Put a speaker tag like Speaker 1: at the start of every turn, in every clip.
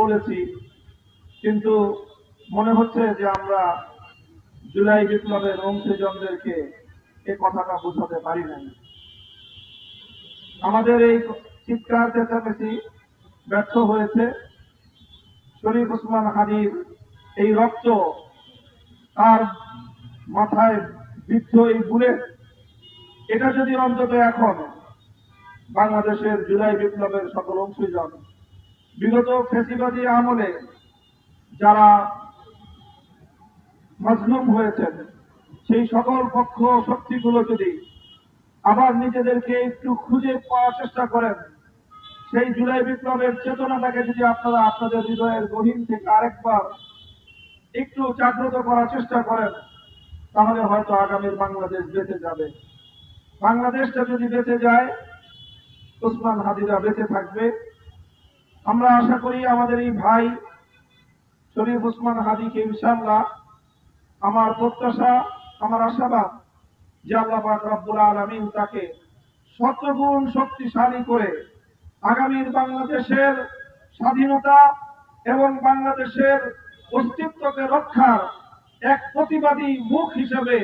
Speaker 1: বলেছি। কিন্তু মনে হচ্ছে যে আমরা জুলাই বিপ্লবের অংশীজনদেরকে এই কথাটা বোঝাতে পারি নাই। আমাদের এই চিৎকার চেঁচামেচি ব্যর্থ হয়েছে। শরীফ ওসমান হাদির এই রক্ত তার মাথায় বিদ্ধ এই বুলেট এটা যদি অন্তত এখন বাংলাদেশের জুলাই বিপ্লবের সকল অংশীজন বিগত ফেসিবাদী আমলে যারা মজলুম হয়েছেন, সেই সকল পক্ষ শক্তিগুলো যদি আবার নিজেদেরকে একটু খুঁজে পাওয়ার চেষ্টা করেন, সেই জুলাই বিপ্লবের চেতনাটাকে যদি আপনারা আপনাদের হৃদয়ের গহীন থেকে আরেকবার একটু জাগ্রত করার চেষ্টা করেন, তাহলে হয়তো আগামীর বাংলাদেশ বেঁচে যাবে। বাংলাদেশটা যদি বেঁচে যায়, ওসমান হাদিরা বেঁচে থাকবে। আমরা আশা করি আমাদের এই ভাই শরীফ ওসমান হাদিকে ইনশাল্লাহ আমার প্রত্যাশা, আমার আশাবাদ যে আল্লাহ রব্বুল আলামিন তাকে শতগুণ শক্তিশালী করে আগামীর বাংলাদেশের স্বাধীনতা এবং বাংলাদেশের অস্তিত্বকে রক্ষার এক প্রতিবাদী মুখ হিসেবে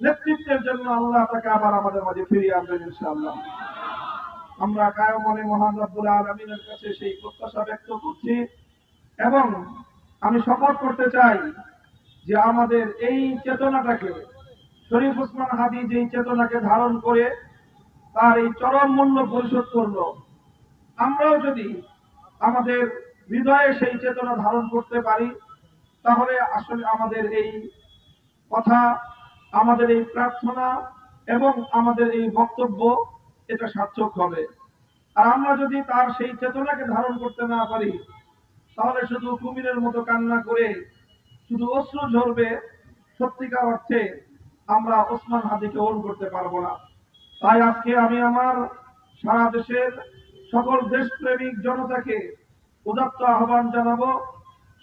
Speaker 1: নেতৃত্বের জন্য আল্লাহ তাকে আবার আমাদের মাঝে ফিরিয়ে আনবেন ইনশাআল্লাহ। আমরা কায় মনে মহান আলমিনের কাছে সেই প্রত্যাশা ব্যক্ত করছি এবং আমি শপথ করতে চাই যে আমাদের এই চেতনাটাকে, শরীফ ওসমান হাদি যেই চেতনাকে ধারণ করে তার এই চরম মূল্য পরিশোধ করল। আমরাও যদি আমাদের হৃদয়ে সেই চেতনা ধারণ করতে পারি, তাহলে আসলে আমাদের এই কথা, আমাদের এই প্রার্থনা এবং আমাদের এই বক্তব্য এটা সার্থক হবে। আর আমরা যদি তার সেই চেতনাকে ধারণ করতে না পারি, তাহলে শুধু কুমিরের মতো কান্না করে, শুধু অশ্রু ঝরবে, সত্যিকার অর্থে আমরা ওসমান হাদিকে ওন করতে পারব না। তাই আজকে আমি আমার সারা দেশের সকল দেশপ্রেমিক জনতাকে উদাত্ত আহ্বান জানাব,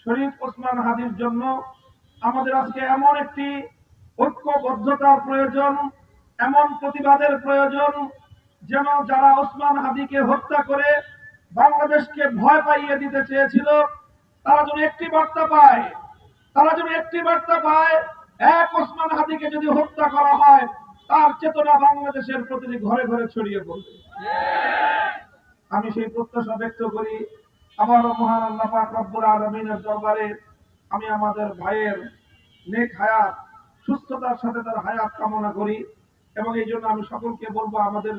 Speaker 1: শরীফ ওসমান হাদির জন্য আমাদের আজকে এমন একটি ঐক্যবদ্ধতার প্রয়োজন, এমন প্রতিবাদের প্রয়োজন যেন যারা ওসমান হাদিকে হত্যা করে বাংলাদেশকে ভয় পাইয়ে দিতে চেয়েছিল, তারা যেন একটি বার্তা পায়, তারা যেন একটি বার্তা পায়, এক ওসমান হাদিকে যদি হত্যা করা হয়, তার চেতনা বাংলাদেশের প্রতিটি ঘরে ঘরে ছড়িয়ে পড়বে। আমি সেই প্রত্যাশা ব্যক্ত করি, আমার মহান আল্লাহ পাক আলমিনের দরবারে আমি আমাদের ভাইয়ের নেক হায়াত, সুস্থতার সাথে তার হায়াত কামনা করি এবং এই জন্য আমি সকলকে বলব আমাদের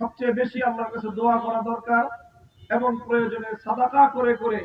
Speaker 1: সবচেয়ে বেশি আল্লাহর কাছে দোয়া করা দরকার এবং প্রয়োজনে সাদাকা করে করে